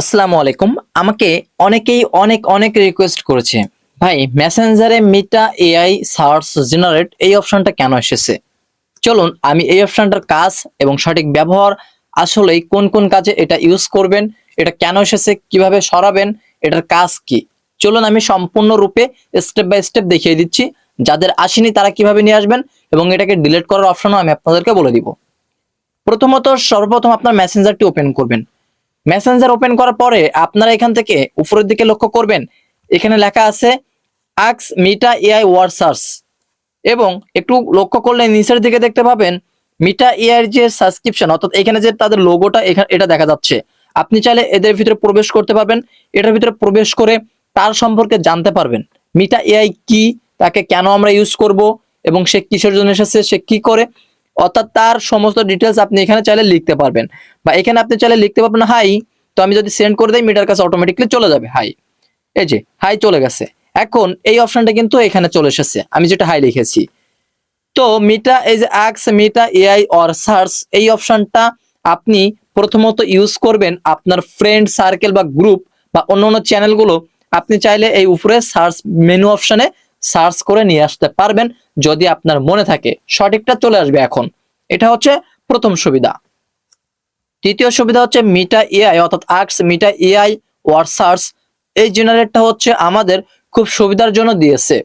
আসসালামু আলাইকুম। আমাকে অনেকেই অনেক অনেক রিকোয়েস্ট করেছে। ভাই মেসেঞ্জারে মিটা এআই সার্চ জেনারেট এই অপশনটা কেন এসেছে? চলুন, আমি এই অপশনটার কাজ এবং সঠিক ব্যবহার, আসলেই কোন কোন কাজে এটা ইউজ করবেন, এটা কেন এসেছে, কীভাবে সরাবেন, এটার কাজ কি? চলুন, আমি সম্পূর্ণরূপে স্টেপ বাই স্টেপ দেখিয়ে দিচ্ছি। যাদের আসেনি, তারা কীভাবে নিয়ে আসবেন এবং এটাকে ডিলিট করার অপশনও আমি আপনাদেরকে বলে দিব। প্রথমত, সর্বপ্রথম আপনার মেসেঞ্জারটি ওপেন করবেন। মেসেঞ্জার ওপেন করার পরে আপনারা এখান থেকে উপরের দিকে লক্ষ্য করবেন, এখানে লেখা আছে আক্স মিটা এআই ওয়ার্ড সার্চ এবং একটু লক্ষ্য করলে নিচের দিকে দেখতে পাবেন মিটা এআই যে সাবস্ক্রিপশন অর্থাৎ এখানে যে তাদের লোগোটা এখানে এটা দেখা যাচ্ছে। আপনি চাইলে এদের ভিতরে প্রবেশ করতে পারবেন, এটার ভিতরে প্রবেশ করে তার সম্পর্কে জানতে পারবেন। মিটা এআই কি, তাকে কেন আমরা ইউজ করব এবং সে কিসের জন্য এসেছে, সে কি করে অর্থাৎ তার সমস্ত ডিটেলস আপনি এখানে চাইলে লিখতে পারবেন। বা এখানে আপনি চাইলে লিখতে পারবেন হাই তো আমি যদি সেন্ড করে দিই মিটার কাছে অটোমেটিকলি চলে যাবে হাই এই যে হাই চলে গেছে। এখন এই অপশনটা কিন্তু এখানে চলে এসেছে, আমি যেটা হাই লিখেছি। তো মিটা এই যে অ্যাক্স মিটা এআই অর সার্চ এই অপশনটা আপনি প্রথমত ইউজ করবেন আপনার ফ্রেন্ড সার্কেল বা গ্রুপ বা অন্য অন্য চ্যানেলগুলো আপনি চাইলে এই উপরে সার্চ মেনু অপশনে সার্চ করে নিয়ে আসতে পারবেন যদি আপনার মনে থাকে। সঠিকটা চলে আসবে এখন। এটা হচ্ছে প্রথম সুবিধা। তৃতীয় সুবিধা হচ্ছে মিটা এআই, অর্থাৎ আর্টস মিটা এআই ওয়ার সার্চ। এই জেনারেটটা হচ্ছে আমাদের খুব সুবিধার জন্য দিয়েছে।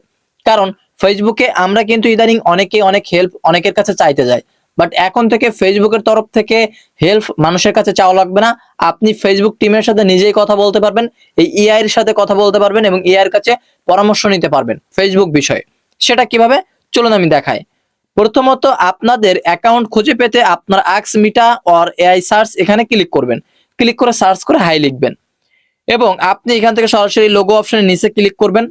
কারণ ফেসবুকে আমরা কিন্তু ইদানিং অনেকে অনেক হেল্প অনেকের কাছে চাইতে যাই। বাট এখন থেকে ফেসবুকের তরফ থেকে হেল্প মানুষের কাছে চাওয়া লাগবে না। আপনি ফেসবুক টিমের সাথে নিজেই কথা বলতে পারবেন, এই এআই এর সাথে কথা বলতে পারবেন এবং এআই এর কাছে পরামর্শ নিতে পারবেন ফেসবুক বিষয়ে। সেটা কীভাবে? চলুন আমি দেখাই। প্রথমত আপনাদের অ্যাকাউন্ট খুঁজে পেতে আপনার আক্স মিটা অর এআই সার্চ এখানে ক্লিক করবেন। ক্লিক করে সার্চ করে হাই লিখবেন। এবং আপনি এখান থেকে সরাসরি লোগো অপশনের নিচে ক্লিক করবেন।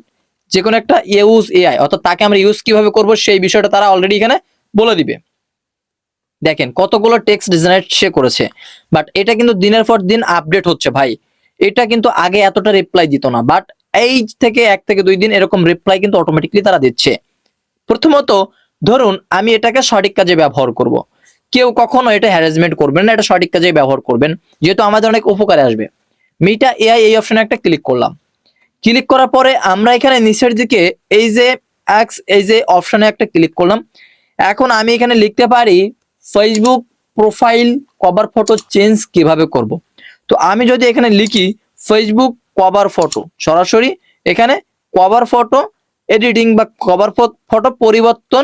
যে কোনো একটা ইউজ এআই অর্থাৎ তাকে আমরা ইউজ কীভাবে করব সেই বিষয়টা তারা অলরেডি এখানে বলে দিবে। দেখেন কতগুলো টেক্সট জেনারেট সে করেছে। বাট এটা কিন্তু দিনের পর দিন আপডেট হচ্ছে ভাই। এটা কিন্তু আগে এতটা রিপ্লাই দিত না। বাট এই থেকে এক থেকে দুই দিন এরকম রিপ্লাই কিন্তু অটোমেটিকলি তারা দিচ্ছে। প্রথমত, ধরুন আমি এটাকে সঠিক কাজে ব্যবহার করব। কেউ কখনো এটা হ্যারাসমেন্ট করবেন না, এটা সঠিক কাজে ব্যবহার করবেন। যেহেতু আমাদের অনেক উপকারে আসবে। মিটা এআই এই অপশনে একটা ক্লিক করলাম। ক্লিক করার পরে আমরা এখানে নিচের দিকে এই যে অ্যাক্স এই যে অপশনে একটা ক্লিক করলাম। এখন আমি এখানে লিখতে পারি Facebook profile cover photo change কীভাবে করব? তো আমি যদি এখানে লিখি ফেসবুক কভার ফটো সরাসরি এখানে কভার ফটো এডিটিং বা কভার ফটো পরিবর্তন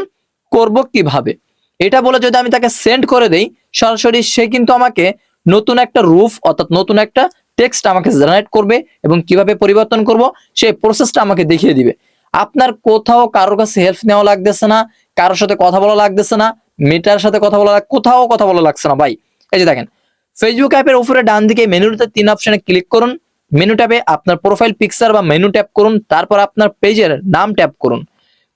করব কীভাবে? এটা বলে যদি আমি তাকে সেন্ড করে দেই, সরাসরি সে কিন্তু আমাকে নতুন একটা রুফ অর্থাৎ নতুন একটা টেক্সট আমাকে জেনারেট করবে এবং কীভাবে পরিবর্তন করব, সেই প্রসেসটা আমাকে দেখিয়ে দিবে। আপনার কোথাও কারোর কাছে হেল্প নেওয়া লাগতেছে না, কারোর সাথে কথা বলা লাগতেছে না মিটার সাথে কথা বলা কোথাও কথা বলা লাগছে না, ভাই। এই যে দেখেন ফেসবুক অ্যাপের উপরে ডান দিকে মেনুতে তিন অপশনে ক্লিক করুন। মেনু ট্যাবে আপনার প্রোফাইল পিকচার বা মেনু ট্যাপ করুন, তারপর আপনার পেজের নাম ট্যাপ করুন।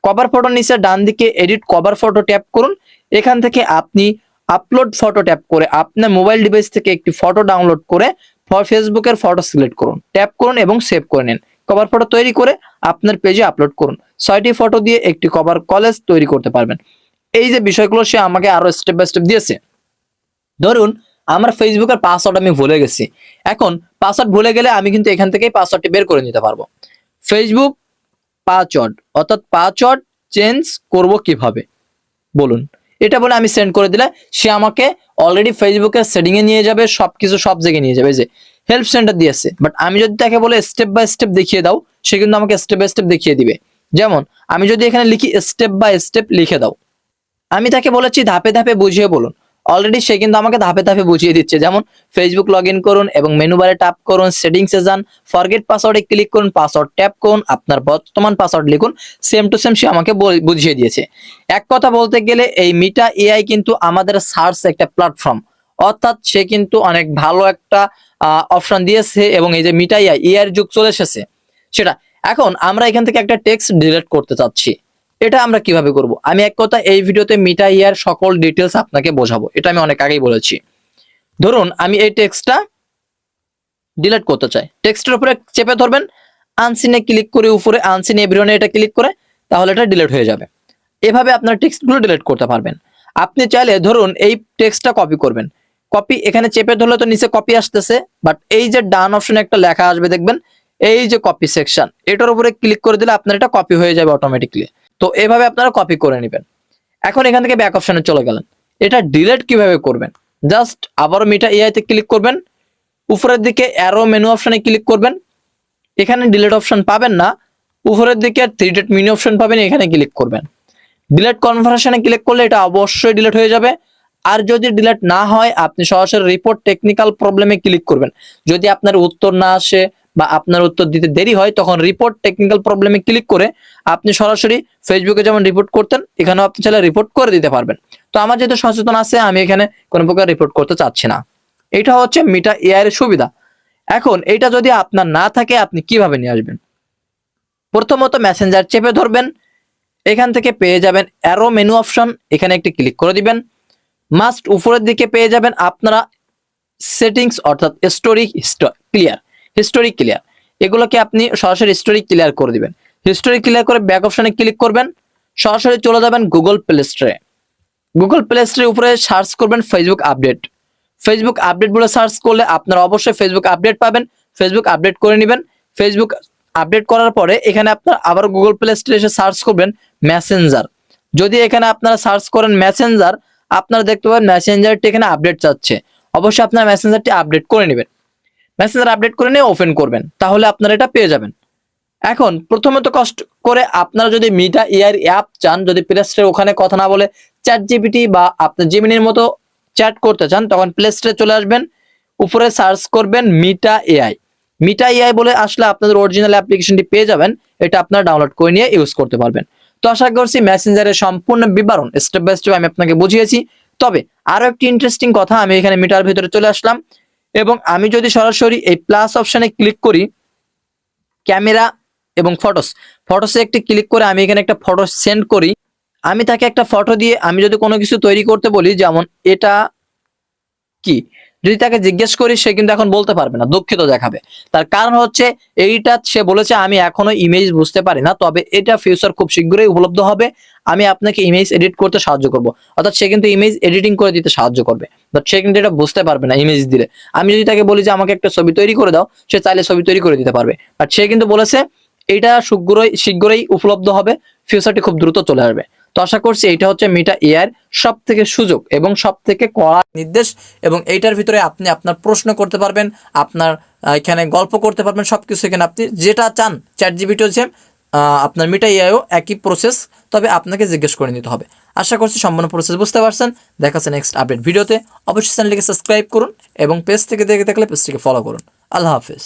কভার ফটো নিচে ডান দিকে এডিট কভার ফটো ট্যাপ করুন। এখান থেকে আপনি আপলোড ফটো ট্যাপ করে আপনার মোবাইল ডিভাইস থেকে একটি ফটো ডাউনলোড করে ফেসবুকের ফটো সিলেক্ট করুন। ট্যাপ করুন এবং সেভ করে নিন। কভার ফটো তৈরি করে আপনার পেজে আপলোড করুন। ছয়টি ফটো দিয়ে একটি কভার কলেজ তৈরি করতে পারবেন। এই যে বিষয়গুলো সে আমাকে আরও স্টেপ বাই স্টেপ দিয়েছে। ধরুন, আমার ফেসবুকের পাসওয়ার্ড আমি ভুলে গেছি। এখন পাসওয়ার্ড ভুলে গেলে আমি কিন্তু এখান থেকেই পাসওয়ার্ডটি বের করে নিতে পারব। ফেসবুক পাসওয়ার্ড অর্থাৎ পাসওয়ার্ড চেঞ্জ করব কীভাবে? বলুন। এটা বলে আমি সেন্ড করে দিলে সে আমাকে অলরেডি ফেসবুকের সেটিং এ নিয়ে যাবে, সবকিছু সব জায়গায় নিয়ে যাবে। যে হেল্প সেন্টার দিয়েছে বাট আমি যদি তাকে বলে স্টেপ বাই স্টেপ দেখিয়ে দাও, সে কিন্তু আমাকে স্টেপ বাই স্টেপ দেখিয়ে দিবে। যেমন, আমি যদি এখানে লিখি স্টেপ বাই স্টেপ লিখে দাও। আমি তাকে বলেছি ধাপে ধাপে বুঝিয়ে বলুন। অলরেডি সে কিন্তু আমাকে ধাপে ধাপে বুঝিয়ে দিচ্ছে। যেমন ফেসবুক লগ ইন করুন এবং মেনু বারে ট্যাপ করুন সেটিংসে যান ফরগেট পাসওয়ার্ডে ক্লিক করুন পাসওয়ার্ড ট্যাপ করুন, আপনার বর্তমান পাসওয়ার্ড লিখুন সেম টু সেম সে আমাকে বুঝিয়ে দিয়েছে। এক কথা বলতে গেলে এই মিটা এআই কিন্তু আমাদের সার্চ একটা প্ল্যাটফর্ম অর্থাৎ সে কিন্তু অনেক ভালো একটা অপশন দিয়েছে এবং এই যে মিটা এআই এআই এর যুগ চলে এসেছে। সেটা, এখন আমরা এখান থেকে একটা টেক্সট ডিলিট করতে চাচ্ছি। এটা আমরা কীভাবে করব? আমি এক কথা এই ভিডিওতে মিটা ইয়ার সকল ডিটেলস আপনাকে বোঝাবো। এটা আমি অনেক আগেই বলেছি। ধরুন, আমি এই টেক্সটটা ডিলিট করতে চাই। টেক্সটের উপরে চেপে ধরবেন আনসিনে ক্লিক করে উপরে আনসিন এভরিওনে এটা ক্লিক করে, তাহলে এটা ডিলিট হয়ে যাবে। এভাবে আপনার টেক্সটগুলো ডিলিট করতে পারবেন। আপনি চাইলে ধরুন, এই টেক্সটটা কপি করবেন। কপি এখানে চেপে ধরলে তো নিচে কপি আসতেছে বাট এই যে ডান অপশনে একটা লেখা আসবে, দেখবেন, এই যে কপি সেকশন এটার উপরে ক্লিক করে দিলে আপনার এটা কপি হয়ে যাবে অটোমেটিকলি তো এভাবে আপনারা কপি করে নেবেন। এখন এখান থেকে ব্যাক অপশনে চলে গেলেন। এটা ডিলেট কীভাবে করবেন? জাস্ট আবারও মিটা এআইতে ক্লিক করবেন। উপরের দিকে অ্যারো মেনু অপশনে ক্লিক করবেন। এখানে ডিলেট অপশন পাবেন না। উপরের দিকে থ্রি ডট মিনি অপশন পাবেন, এখানে ক্লিক করবেন। ডিলেট কনভার্সনে ক্লিক করলে এটা অবশ্যই ডিলেট হয়ে যাবে। আর যদি ডিলেট না হয়, আপনি সরাসরি রিপোর্ট টেকনিক্যাল প্রবলেমে ক্লিক করবেন। যদি আপনার উত্তর না আসে বা আপনার উত্তর দিতে দেরি হয়, তখন রিপোর্ট টেকনিক্যাল প্রবলেমে ক্লিক করে আপনি সরাসরি ফেসবুকে যেমন রিপোর্ট করতেন, এখানেও আপনি চাইলে রিপোর্ট করে দিতে পারবেন। তো আমার যেহেতু সচেতন আছে, আমি এখানে কোনো প্রকার রিপোর্ট করতে চাচ্ছি না। এটা হচ্ছে মিটা এআই এর সুবিধা। এখন এটা যদি আপনার না থাকে, আপনি কীভাবে নিয়ে আসবেন? প্রথমত মেসেঞ্জার চেপে ধরবেন, এখান থেকে পেয়ে যাবেন অ্যারো মেনু অপশন এখানে একটি ক্লিক করে দিবেন। মাস্ট উপরের দিকে পেয়ে যাবেন আপনারা সেটিংস অর্থাৎ স্টোরি ক্লিয়ার হিস্টোরি ক্লিয়ার এগুলোকে আপনি সরাসরি হিস্টোরি ক্লিয়ার করে দিবেন। হিস্টোরি ক্লিয়ার করে ব্যাক অপশনে ক্লিক করবেন। সরাসরি চলে যাবেন গুগল প্লে স্টোরে গুগল প্লে স্টোরের উপরে সার্চ করবেন ফেসবুক আপডেট ফেসবুক আপডেট বলে সার্চ করলে আপনারা অবশ্যই ফেসবুক আপডেট পাবেন। ফেসবুক আপডেট করে নেবেন। ফেসবুক আপডেট করার পরে এখানে আপনার আবার গুগল প্লে স্টোরে এসে সার্চ করবেন মেসেঞ্জার যদি এখানে আপনারা সার্চ করেন মেসেঞ্জার আপনারা দেখতে পাবেন মেসেঞ্জারটি এখানে আপডেট চাচ্ছে। অবশ্যই আপনার মেসেঞ্জারটি আপডেট করে নেবেন। মেসেঞ্জার আপডেট করে নিয়ে ওপেন করবেন, তাহলে আপনারা এটা পেয়ে যাবেন। এখন প্রথমত কষ্ট করে আপনারা যদি মিটা ইয়ার অ্যাপ চান, যদি প্লে স্টোরে ওখানে কথা না বলে চ্যাট জিপিটি বা আপনার জিমিনির মতো চ্যাট করতে চান, তখন প্লে স্টোরে চলে আসবেন, উপরে সার্চ করবেন মিটা এআই মিটা এআই বলে আসলে আপনাদের অরিজিনাল অ্যাপ্লিকেশনটি পেয়ে যাবেন, এটা আপনারা ডাউনলোড করে নিয়ে ইউজ করতে পারবেন। তো আশা করছি মেসেঞ্জারের সম্পূর্ণ বিবরণ স্টেপ বাই স্টেপ আমি আপনাকে বুঝিয়েছি। তবে আরও একটি ইন্টারেস্টিং কথা, আমি এখানে মিটার ভিতরে চলে আসলাম। এবং আমি যদি সরাসরি এই প্লাস অপশানে ক্লিক করি ক্যামেরা এবং ফটোস ফটোসে একটি ক্লিক করে আমি এখানে একটা ফটো সেন্ড করি, আমি তাকে একটা ফটো দিয়ে আমি যদি কোনো কিছু তৈরি করতে বলি, যেমন এটা কি? যদি তাকে জিজ্ঞেস করি, সে কিন্তু এখন বলতে পারবে না, দুঃখিত দেখাবে। তার কারণ হচ্ছে, এইটা সে বলেছে, আমি এখনও ইমেজ বুঝতে পারি না, তবে এটা ফিউচার খুব শীঘ্রই উপলব্ধ হবে, আমি আপনাকে ইমেজ এডিট করতে সাহায্য করব। অর্থাৎ সে কিন্তু ইমেজ এডিটিং করে দিতে সাহায্য করবে। বাট সে কিন্তু এটা বুঝতে পারবে না ইমেজ দিলে। আমি যদি তাকে বলি যে, আমাকে একটা ছবি তৈরি করে দাও সে চাইলে ছবি তৈরি করে দিতে পারবে। বাট সে কিন্তু বলেছে, এটা শীঘ্রই শীঘ্রই উপলব্ধ হবে ফিউচারটি খুব দ্রুত চলে আসবে। তো আশা করছি এটা হচ্ছে মিটা এআর সব থেকে সুযোগ এবং সব থেকে কড়া নির্দেশ এবং এইটার ভিতরে আপনি আপনার প্রশ্ন করতে পারবেন আপনার এখানে গল্প করতে পারবেন সবকিছু এখানে আপনি যেটা চান চ্যাট জিবিটি হচ্ছে আহ, আপনার মিটা এআইও একই প্রসেস তবে আপনাকে জিজ্ঞেস করে নিতে হবে। আশা করছি সম্পূর্ণ প্রসেস বুঝতে পারছেন। দেখা যাচ্ছে নেক্সট আপডেট ভিডিওতে। অবশ্যই চ্যানেলটিকে সাবস্ক্রাইব করুন এবং পেজ থেকে দেখে থাকলে পেজটিকে ফলো করুন। আল্লাহ হাফিজ।